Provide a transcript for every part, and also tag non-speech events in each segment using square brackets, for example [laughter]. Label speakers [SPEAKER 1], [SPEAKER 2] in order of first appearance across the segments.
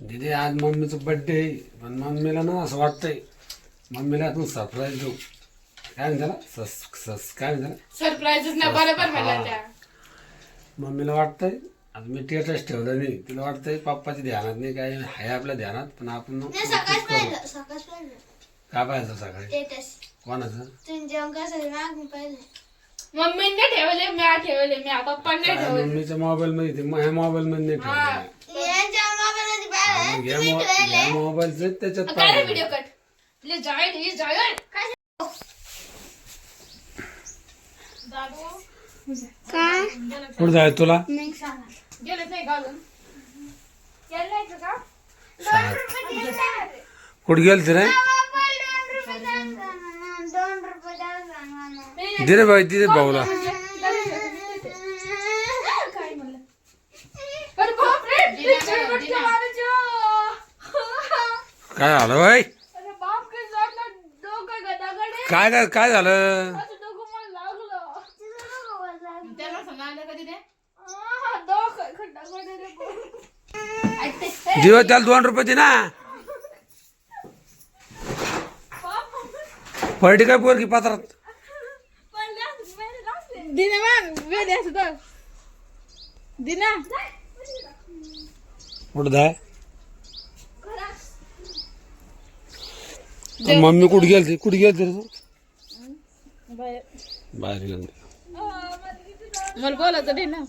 [SPEAKER 1] दीदी आज मम्मीचं बर्थडे आहे पण मम्मीला ना असं वाटतंय मम्मीला आपण सरप्राईज देऊ. काय म्हणताला सस सस काय म्हणताला
[SPEAKER 2] सरप्राईजच ना बरोबर म्हणला त्या.
[SPEAKER 1] मम्मीला वाटतंय आज मी टेटस ठेवलं नाही. तिला वाटतंय पप्पाच्या ध्यानात नाही काय आहे आपल्या ध्यानात पण आपण
[SPEAKER 3] नाही
[SPEAKER 1] नक्कीच
[SPEAKER 3] सकाळच
[SPEAKER 1] करू.
[SPEAKER 3] पाहिलं सकाळच पाहिलं.
[SPEAKER 1] काय पाहायचं सकाळी? कोणाचं?
[SPEAKER 3] तुम्ही जेवण कसं मागून पाहिलं.
[SPEAKER 2] मम्मीने ठेवले मी ठेवले मी पप्पाने ठेवले.
[SPEAKER 1] मम्मीच्या मोबाईल मध्ये ते माझ्या मोबाईल मध्ये नाही. ठेवलं.
[SPEAKER 3] यांच्या मोबाईलमध्ये
[SPEAKER 1] मग
[SPEAKER 3] पाहिलं
[SPEAKER 1] या
[SPEAKER 3] तुम्ही
[SPEAKER 1] मो-
[SPEAKER 3] ठेवले.
[SPEAKER 1] या मोबाईलचं त्याच्यात
[SPEAKER 2] काय व्हिडिओ कट ले जाय जाय काय?
[SPEAKER 1] कुठं जायचं तुला?
[SPEAKER 2] गेलेच नाही घालून
[SPEAKER 1] कुठं गेल रे
[SPEAKER 3] दोन रुपये द्या सांगा
[SPEAKER 1] दे रे बाई दिदे भाऊला
[SPEAKER 2] काय
[SPEAKER 1] झालं बाई
[SPEAKER 2] बाप काय
[SPEAKER 1] काय काय काय झालं? दिवस त्याला दोन रुपये दे ना. पलटी काय पोरगी पात्रात?
[SPEAKER 2] दिना मग वेळ असं तर दिना
[SPEAKER 1] कुठं जाय मम्मी कुठे गेलती कुठे गेलती रे तू बाहेर गेलती
[SPEAKER 2] मला बोलायचं दे ना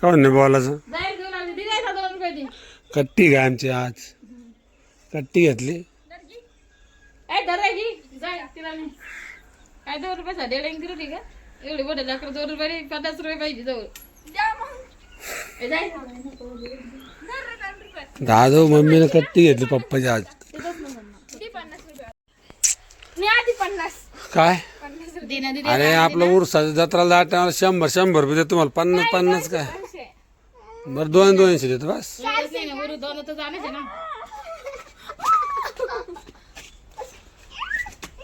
[SPEAKER 1] काढून नाही बोलायचं
[SPEAKER 2] बाहेर घेऊन आली दिलायचा दोन रुपये दे
[SPEAKER 1] कट्टी घ्या आमची आज. कट्टी घेतली.
[SPEAKER 2] ए धरा घे जाय तिला नाही. काय दोन रुपये साठी एवढं किलो ठीक आहे एवढे मोठे लाकडं दोन रुपये पन्नास रुपये पाहिजे जवळ.
[SPEAKER 1] दादू मम्मीने कट्टी घेतली पप्पाची आज.
[SPEAKER 2] मी आधी पन्नास.
[SPEAKER 1] काय? अरे आपलं उरसाचं जत्राला जात टायमाला शंभर शंभर रुपये देतो तुम्हाला. पन्नास पन्नास काय? बरं दोन दोनशे देतो बस.
[SPEAKER 2] दोन तर आहे ना
[SPEAKER 1] हा,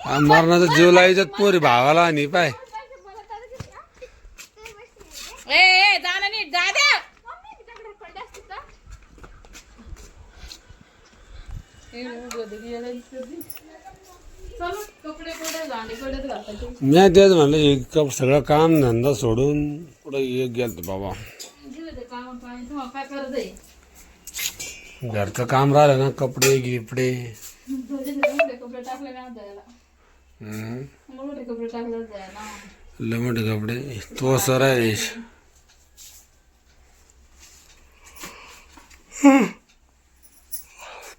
[SPEAKER 1] मरणाचा जीव लावायच्यात पोरी भावाला आणि पाय.
[SPEAKER 2] ए ए जाणं नीट जा द्या.
[SPEAKER 1] मी तेच म्हणलं सगळं काम धंदा सोडून कुठं एक गेलतो बाबा. घरचं काम राहिलं ना कपडे गिपडे.
[SPEAKER 2] टाकले ना मोठे कपडे
[SPEAKER 1] तो सर आहे.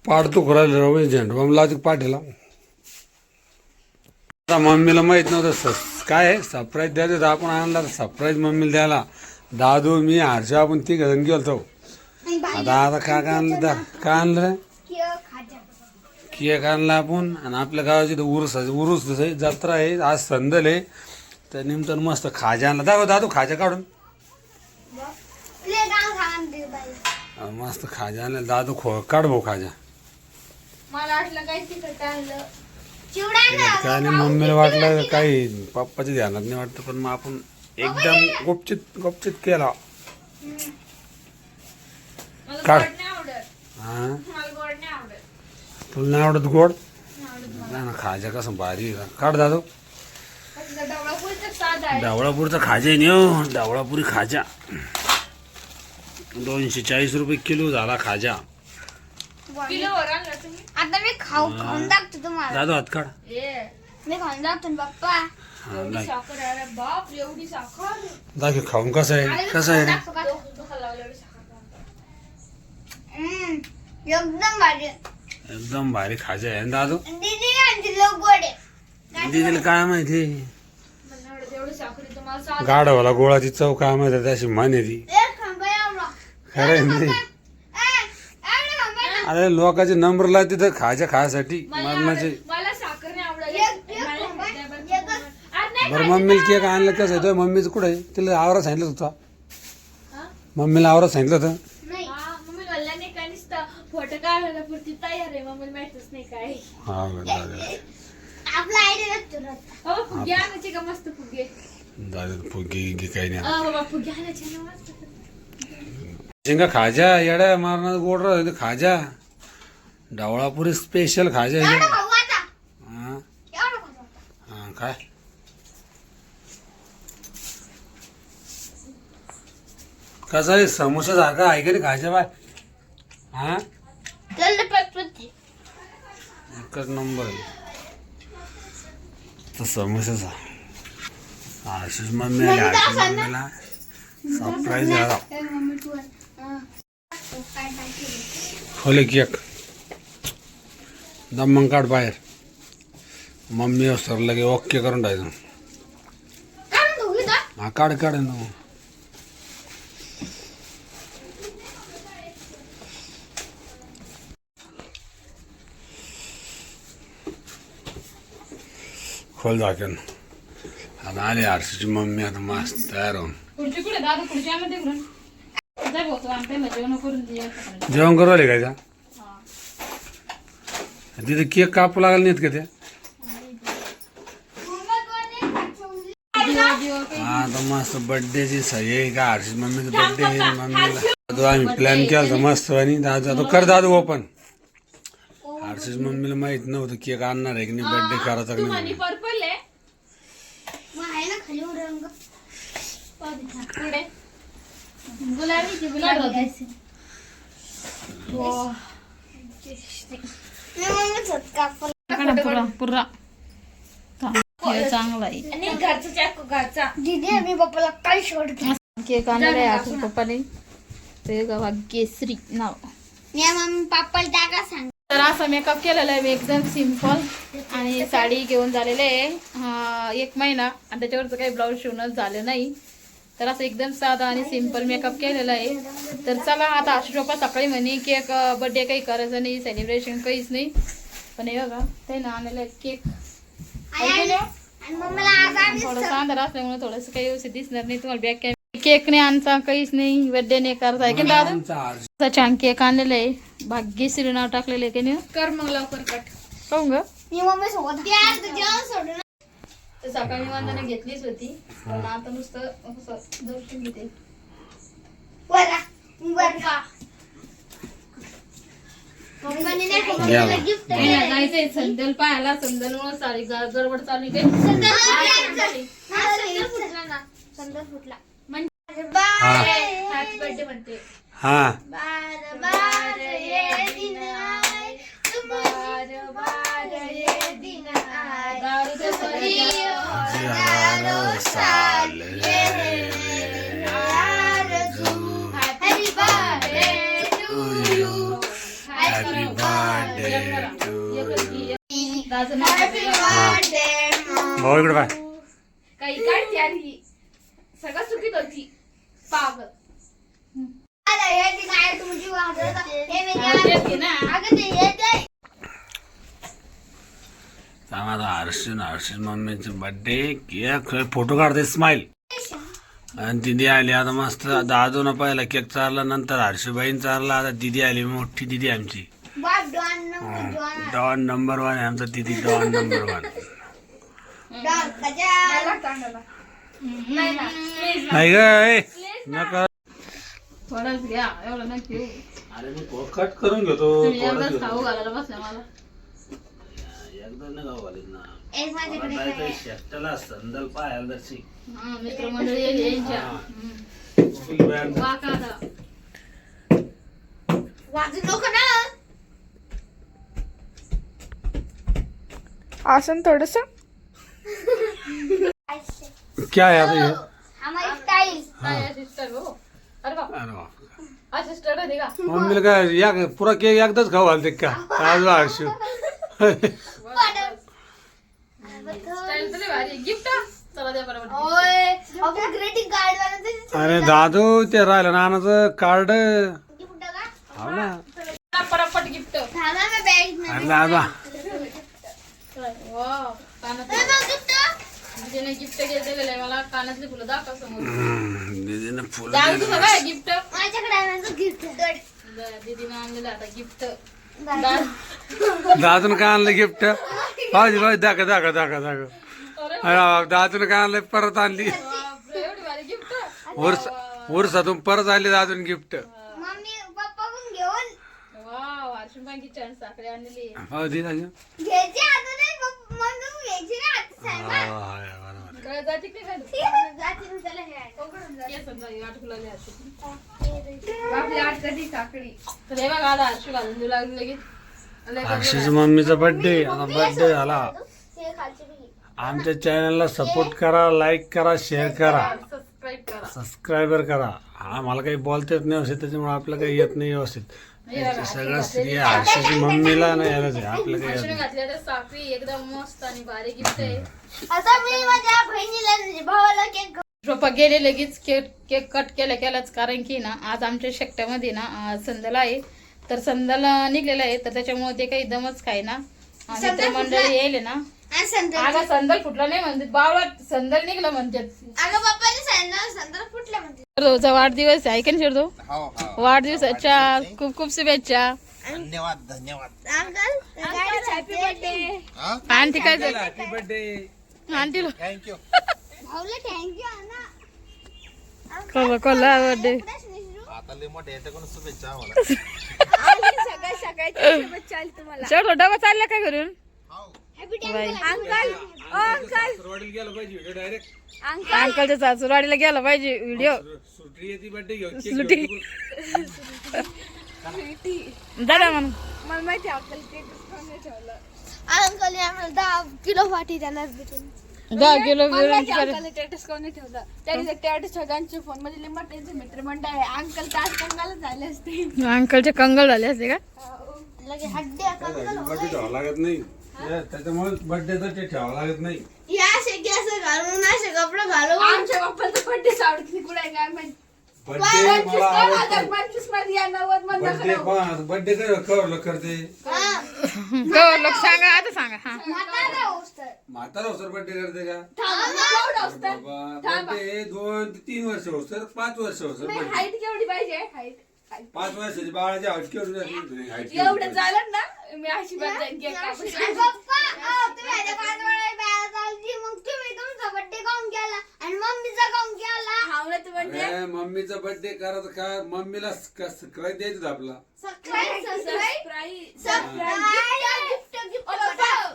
[SPEAKER 1] पाडतो करायला रवी झेंडू. मग लावते पाठीला. आता मम्मीला माहीत नव्हतं. स- काय सरप्राईज द्यायचं तर आपण आणला सरप्राईज मम्मीला द्यायला. दादू मी हर्षा आपण ती घरून गेलतो. आता आता काय काय आणलं? दा काय आणलं? आणला आपण आणि आपल्या गावाची तर उरूस उरूस जसं जत्रा आहे आज संदल आहे. तर निमतान मस्त खाजा आणला. दाखव दादू खाजा काढून. मस्त खाजा आणला. दादू खो काढ भाऊ खाजा.
[SPEAKER 2] काय
[SPEAKER 1] नाही मम्मीला वाटलं काही पप्पाच्या ध्यानात नाही वाटतं पण मग आपण एकदम गुपचित गुपचित केला.
[SPEAKER 2] मला
[SPEAKER 1] काढ. हा
[SPEAKER 2] मला गोड नाही आवडत
[SPEAKER 1] तुला नाही आवडत गोड. नाही ना खाजा कसं भारी आहे. काढ दादू. डावळापूरचा खाजा आहे नि हो. डावळापुरी खाजा. दोनशे चाळीस रुपये किलो झाला खाजा.
[SPEAKER 2] किलोवर आणला तुम्ही
[SPEAKER 3] आता मी खाऊ खाऊन दाखतो तुम्हाला.
[SPEAKER 1] दादू हात काढ.
[SPEAKER 2] ए.
[SPEAKER 3] मी खाऊन दाखतो ना पप्पा
[SPEAKER 1] हा, दाखव कसं आहे? कसं आहे रे?
[SPEAKER 3] हम्म, एकदम भारी.
[SPEAKER 1] एकदम भारी खाजा आहे. दादू? दिदीला काय माहिती? गाढवाला गोळाची चव काय माहिती त्याची म्हण आहे ती.
[SPEAKER 3] एक खांबा एवढा.
[SPEAKER 1] खरं अरे लोकांचे नंबर लावते तिथं खायच्या खायसाठी.
[SPEAKER 2] मला
[SPEAKER 1] मरणाचे
[SPEAKER 2] द्या बरं.
[SPEAKER 1] मम्मीला केक आणलं कसं आहे? तो मम्मीचं कुठं आहे? तिला आवरा सांगितलं होतं? मम्मीला आवरा सांगितलं होतं
[SPEAKER 3] नाही
[SPEAKER 2] हा, मम्मी मला नाही काय नुसतं फोटो काढायला पुरती तयार आहे मम्मीला माहितच नाही काय
[SPEAKER 1] हा बरं.
[SPEAKER 3] आपला आयडिया नसतो ना.
[SPEAKER 2] हो फुगे आणायचे का मस्त फुगे
[SPEAKER 1] दादा फुगी गी काही नाही
[SPEAKER 2] अ, बाबा फुगे आणायचे ना मस्त.
[SPEAKER 1] शेंगा खाजा येड्या मारणार गोड राहते खाजा डावळापुरी स्पेशल खाजा
[SPEAKER 3] एवढं
[SPEAKER 1] आहे.
[SPEAKER 3] खाऊ आता
[SPEAKER 1] हा
[SPEAKER 3] एवढं खाऊ आता.
[SPEAKER 1] हा, काय कसा आहे समोसा सारखा आहे का रे खाजा बाय हा? एकच नंबर समोसाचा आशिष मम्मी आली आशिष मम्मीला सरप्राईज झाला? खोले केक दम मग काढ बाहेर. मम्मी सर लगे ओके करून टाकायचं? हा काढ काढ ना खोल दाखन आता आली आरशीची मम्मी आता मस्त तयार होऊन
[SPEAKER 2] खुर्ची कुठे दादा खुर्ची आणा तिकडून जाय भाऊ तू आणते ना जेवण करून दे सकाळी.
[SPEAKER 1] जेवण करू आले काय
[SPEAKER 2] हा.
[SPEAKER 1] तिथे केक कापू लागला नाहीत का ते?
[SPEAKER 2] जीवा जीवा काही
[SPEAKER 1] हा आता मस्त बर्थडेची सही आहे का हर्षित मम्मीचं बर्थडे आहे मम्मीला आम्ही प्लॅन केला होता मस्त आणि दादू आता कर दादू ओपन हर्षित मम्मीला माहीत नव्हतं केक आणणार आहे की नाही बर्थडे करायचा की
[SPEAKER 2] तू म्हणी
[SPEAKER 1] नाही
[SPEAKER 2] पर्पल
[SPEAKER 3] मग आहे ना खाली रंग
[SPEAKER 2] पुढे. गुलाबी की गुलाब होते
[SPEAKER 3] मी मम्मी झटका
[SPEAKER 2] पुरा पुरा हे चांगला आहे.
[SPEAKER 3] आणि घरचा चाकू घरचा. दीदी मी पप्पाला काय सोडते
[SPEAKER 2] केक आणलेला आहे आठवण पप्पाने ते गव्हा केसरी नाव.
[SPEAKER 3] मी मम्मी पप्पाला टाका सांग.
[SPEAKER 2] तर असा मेकअप केलेला आहे मी एकदम सिंपल आणि साडी घेऊन झालेले आहे. हा, एक महिना. आणि त्याच्यावरचं काही ब्लाऊज शिवणच झालं नाही. तर असं एकदम साधा आणि सिंपल मेकअप केलेला आहे. तर चला आता आशिष पप्पा सकाळी म्हणे केक बर्थडे काही करायचं नाही सेलिब्रेशन काहीच नाही. पण हे बघा ते ना आणलेलं आहे केक थोडंसं अंधार असल्यामुळे थोडंसं काही व्यवस्थित दिसणार नाही. तुम्हाला बॅक कॅमेरा केक नाही आणचा काहीच नाही. बर्थडे नाही करायचा. आहे की दादा? छान केक आणलेला आहे. भाग्यश्री नाव टाकलेलं आहे की नाही कर मग लवकर कट पाहू ग.
[SPEAKER 3] मी मम्मी सोबत ते आज जेवण सोडून
[SPEAKER 2] तर सकाळी निवांताने घेतलीच होती. पण आता नुसतं असं दर्शन घेते.
[SPEAKER 3] नाही का मम्मीला दिलं.
[SPEAKER 2] जायचंय. संदल पाहायला संदल मुळे सारी ग- गडबड चालली काही
[SPEAKER 3] संदल फुटला. हा, संदल फुटला ना. संदल फुटला.
[SPEAKER 2] म्हणजे. हॅपी बर्थडे म्हणते.
[SPEAKER 1] हा.
[SPEAKER 3] बार बार ये दिन आए तुम बार बार.
[SPEAKER 1] भाऊ इकडे बाय.
[SPEAKER 2] काही काढते आधी सगळं चुकीत होती
[SPEAKER 3] पाग हे तुमची वाजत हे
[SPEAKER 2] ना
[SPEAKER 3] अगं ते येते ते
[SPEAKER 1] आम्हाला हर्षण हर्षण मम्मीचे बर्थडे केक फोटो काढते स्माइल आणि दिदी आली आता मस्त दादू न पहिला केक चारला नंतर हर्षबाईन चारला आता दिदी आली मोठी दिदी आमची.
[SPEAKER 3] डॉन
[SPEAKER 1] नंबर वन आहे. आमचा दिदी डॉन नंबर वन
[SPEAKER 2] नाही ना. प्लीज
[SPEAKER 1] नाही ग नका.
[SPEAKER 2] थोडंच घ्या एवढं
[SPEAKER 1] अरे मी कट करून घेतो
[SPEAKER 2] मला
[SPEAKER 1] एकदा नाही गावालीत ना.
[SPEAKER 3] एक माझ्याकडे काय
[SPEAKER 1] शेताला संदल पाहायला दर्शी
[SPEAKER 2] हा मित्रमंडळी आहे यांच्या. हम्म. वाका आता.
[SPEAKER 3] वाजू नको ना.
[SPEAKER 4] आसन थोडस.
[SPEAKER 1] क्या है अभी ये?
[SPEAKER 3] हमारी
[SPEAKER 2] काय हो? अरे बाप,
[SPEAKER 1] अरे वा.
[SPEAKER 2] होती का?
[SPEAKER 1] मम्मीला काय या पुरा केक एकदाच खाऊ घालते का? आज
[SPEAKER 2] लय [laughs] भारी. Gift? चला द्या बरोबर.
[SPEAKER 3] ओय आपण ग्रीटिंग कार्ड बनवतो
[SPEAKER 1] अरे दादू ते राहिलं नानाचं कार्ड
[SPEAKER 3] का
[SPEAKER 1] हो ना.
[SPEAKER 2] चला, पटापट gift.
[SPEAKER 3] थांबा मी बॅग
[SPEAKER 1] अरे दादा.
[SPEAKER 2] Wow, कानातले. तिने gift. घेतलेलं आहे मला कानातली फुलं दाखव समोर.
[SPEAKER 1] हम्म, दीदीने फुल
[SPEAKER 2] दारू तुझं काय गिफ्ट
[SPEAKER 3] माझ्याकडे आहे माझं गिफ्ट
[SPEAKER 2] दीदीने आणलेलं आता गिफ्ट
[SPEAKER 1] दादून काय आणलं गिफ्ट पाहिजे पाहिजे दाखा दाखा दाखा दाखा अरे वा, दादून काय आणलं परत आणली. वर्ष वर्षातून परत आले अजून गिफ्ट
[SPEAKER 3] मम्मी पप्पा पण घेऊन.
[SPEAKER 2] वाव हर्षू बाईंची छान साखळी आणलेली
[SPEAKER 1] हो दे ना.
[SPEAKER 3] घ्यायची आता नाही पप्पा- मम्मी पण घ्यायची ना आता
[SPEAKER 1] हा,
[SPEAKER 3] सांगा
[SPEAKER 1] हा, बरोबर.
[SPEAKER 2] गळ्यात जाते की काय
[SPEAKER 3] जाते ना त्याला घ्यायला.
[SPEAKER 2] केस बाई, आठ फुलाले हर्षू
[SPEAKER 3] आपली आठ कधी साखळी.
[SPEAKER 2] तर हे बघा आता हर्षू घालून देऊ लागली लगेच. लय
[SPEAKER 1] हर्षीच्या मम्मीचा बर्थडे आता बर्थडे झाला.
[SPEAKER 3] ते खालची बी.
[SPEAKER 1] आमच्या चॅनलला सपोर्ट करा लाईक करा शेअर करा.
[SPEAKER 2] सबस्क्राईब करा.
[SPEAKER 1] सबस्क्रायबर करा. हा मला काही बोलता येत नाही व्यवस्थित त्याच्यामुळे आपलं काही येत नाही व्यवस्थित. सगळं स्त्री हर्षीची मम्मीला नाही यायलाच आहे आपलं काही येत नाही.
[SPEAKER 2] घातल्या तर साखळी एकदम मस्त आणि भारी गिफ्ट आहे
[SPEAKER 3] आता मी माझ्या बहिणीला म्हणजे भावाला केक
[SPEAKER 2] गेले लगेच केक केक कट केल्या केलाच कारण की ना आज आमच्या शेकट्यामध्ये ना संदल आहे. तर संदल निघलेला आहे. तर त्याच्यामुळे ते काही दमच खाय ना.
[SPEAKER 3] संदल
[SPEAKER 2] मंडळी येईल ना.
[SPEAKER 3] आणि
[SPEAKER 2] अगं संदल फुटला नाही म्हणते. बावळा संदल निघलं
[SPEAKER 3] म्हणजे
[SPEAKER 2] शिरदोचा वाढदिवस आहे. का शिरदो?
[SPEAKER 4] हो हो.
[SPEAKER 2] वाढदिवसाच्या खूप खूप शुभेच्छा.
[SPEAKER 4] धन्यवाद धन्यवाद.
[SPEAKER 3] अंकल हॅपी बर्थडे
[SPEAKER 4] हा?
[SPEAKER 2] आंटी काय
[SPEAKER 1] birthday
[SPEAKER 2] aunty
[SPEAKER 4] thank you
[SPEAKER 2] Cola Cola birthday
[SPEAKER 4] शुभेच्छा
[SPEAKER 2] शेवटो डबा चालला काय घरून? बाई.
[SPEAKER 3] अंकल ओ अंकल
[SPEAKER 1] गेलं पाहिजे डायरेक्ट
[SPEAKER 3] अंकल
[SPEAKER 2] अंकलच्या सासूरवाडीला गेला पाहिजे व्हिडिओ
[SPEAKER 1] सुट्टी येते बर्थडे घेऊन
[SPEAKER 2] सुट्टी दादा म्हणून
[SPEAKER 3] मला माहिती अंकल केक ठेवलं अंकल आम्हाला दहा किलो वाटी देणार भेटून
[SPEAKER 2] दहा किलो
[SPEAKER 3] अंकल स्टेटस कोणी ठेवलं त्यांनी स्टेटस ठेवल्याचे फ़ोन मध्ये लिंबा त्यांचे मित्रमंडळ आहे अंकल तास कंगाल झाले असते
[SPEAKER 2] अंकलचे कंगल झाले असते का
[SPEAKER 3] लगे हड्डे
[SPEAKER 1] बर्थडे लागत नाही हे, त्याच्यामुळे बर्थडेचं ते ठेवावं लागत नाही.
[SPEAKER 3] या शेकी असं घालून असे कपडे घालून. आमच्या पप्पाचा बर्थडे आवडत कुठे काय माहिती?
[SPEAKER 1] बर्थडे मला आवडतो.
[SPEAKER 3] पंचवीसमध्ये या नव्वद
[SPEAKER 1] बर्थडे पण बर्थडे काय कवर करते.
[SPEAKER 2] हो. लोक सांगा आता सांगा हा.
[SPEAKER 1] म्हातारा होसर बर्थडे करते का?
[SPEAKER 3] हाईट
[SPEAKER 1] बाबा बर्थडे दोन ते तीन वर्ष होसर पाच वर्ष होसर बर्थडे
[SPEAKER 3] केवढी पाहिजे? हाईट
[SPEAKER 1] पाच वर्षाची बाळाची हाईट केवढी असली? height केवढी
[SPEAKER 3] एवढं? झालं ना मी अशी जाईन केक मग तुम्ही तुमचा बर्थडे काऊन केला? आणि मम्मीचा काऊन केला? म्हणजे?
[SPEAKER 1] अरे, मम्मीचा बर्थडे करायचं का मम्मीला सक्राय द्यायचं आपला.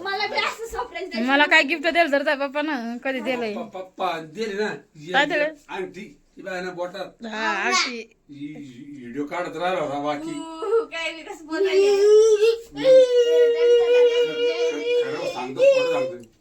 [SPEAKER 3] मला बी असं सरप्राईज
[SPEAKER 2] मला काय गिफ्ट दिलं तर त्या पप्पानं? कधी दिलंय?
[SPEAKER 1] पप्पा पप्पा दिली ना.
[SPEAKER 2] काय दिलं?
[SPEAKER 1] अंगठी. ती बाय ना बोटात.
[SPEAKER 2] हा अशी.
[SPEAKER 1] व्हिडिओ काढत राहिला होता बाकी.
[SPEAKER 3] काय मी कसं बोलायला
[SPEAKER 1] खरं सांगतो खोटं सांगतो